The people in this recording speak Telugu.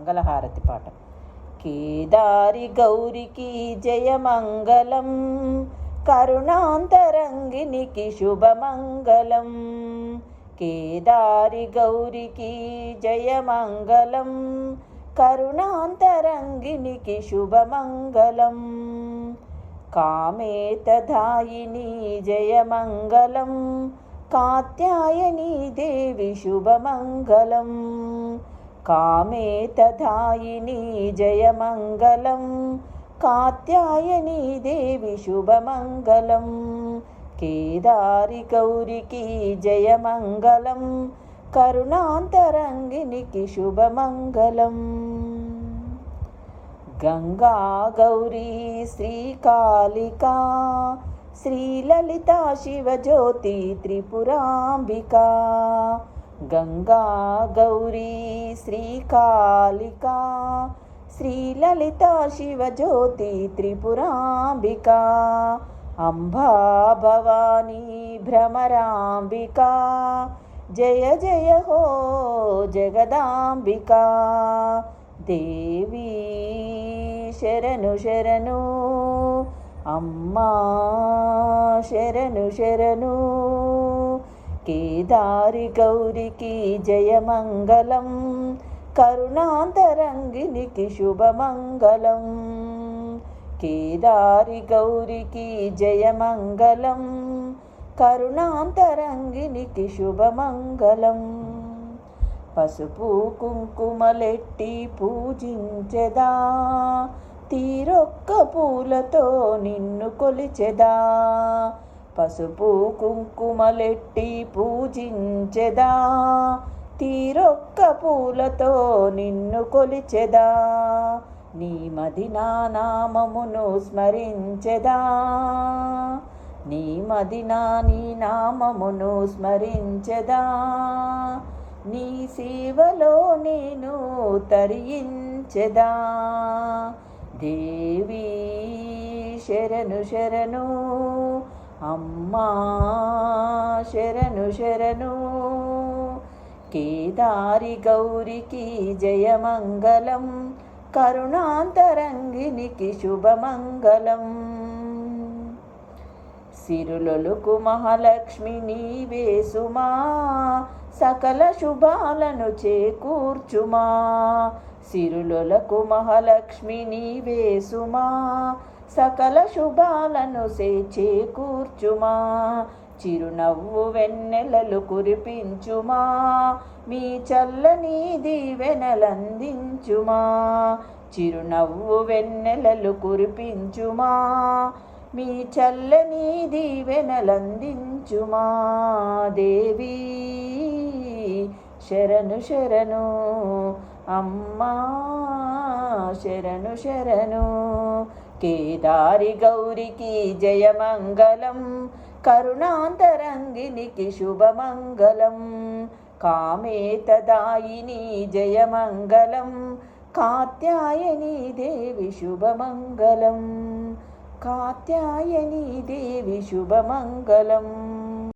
మంగళహారతి పాట. కేదారి గౌరికి జయమంగళం కరుణాంతరంగినికి శుభమంగళం. కేదారి గౌరికి జయమంగళం కరుణాంతరంగినికి శుభమంగళం. కామేతదాయిని జయమంగళం కాత్యాయని దేవి శుభమంగళం. కామే తథాయిని జయమంగళం. కాత్యాయని దేవి శుభమంగళం. కేదారి గౌరికి జయమంగళం. కరుణాంతరంగినికి శుభమంగళం. గంగా గౌరీ శ్రీకాళికా. శ్రీలలిత శివజ్యోతి త్రిపురాంబికా. గంగా గౌరీ శ్రీకాళికా శ్రీలలిత శివజ్యోతి త్రిపురాంబికా అంబా భవానీ భ్రమరాంబికా జయ జయ హో జగదాంబికా. దేవి శరణు శరణు అమ్మా శరణు శరణు. కేదారి గౌరికి జయమంగళం కరుణాంతరంగినికి శుభమంగళం. కేదారి గౌరికి జయమంగళం కరుణాంతరంగినికి శుభమంగళం. పసుపు కుంకుమలెట్టి పూజించెదా తీరొక్క పూలతో నిన్ను కొలిచెదా. పసుపు కుంకుమలెట్టి పూజించెదా తీరొక్క పూలతో నిన్ను కొలిచెదా నీ మదినా నామమును స్మరించెదా నీ మదినా నీ నామమును స్మరించెదా నీ సేవలో నేను తరించెదా దేవి శరణు శరణు అమ్మా శరణు శరణు. కేదారి గౌరికి జయమంగళం. కరుణాంతరంగినికి శుభమంగళం. సిరులొలుకు మహాలక్ష్మి నీవే సుమా. సకల శుభాలను చేకూర్చుమా. సిరులొలకు మహాలక్ష్మి నీవే సుమా. సకల శుభాలను చేకూర్చుమా చిరునవ్వు వెన్నెలలు కురిపించుమా. మీ చల్లని దీవెనలందించుమా. చిరునవ్వు వెన్నెలలు కురిపించుమా. మీ చల్లని దీవెనలందించుమా. దేవి శరణు శరణు అమ్మా శరణు శరణు. కేదారి గౌరికి జయమంగళం కరుణాంతరంగినికి శుభమంగళం కామేతదాయిని జయమంగళం కాత్యాయని దేవి శుభమంగళం కాత్యాయని దేవి శుభమంగళం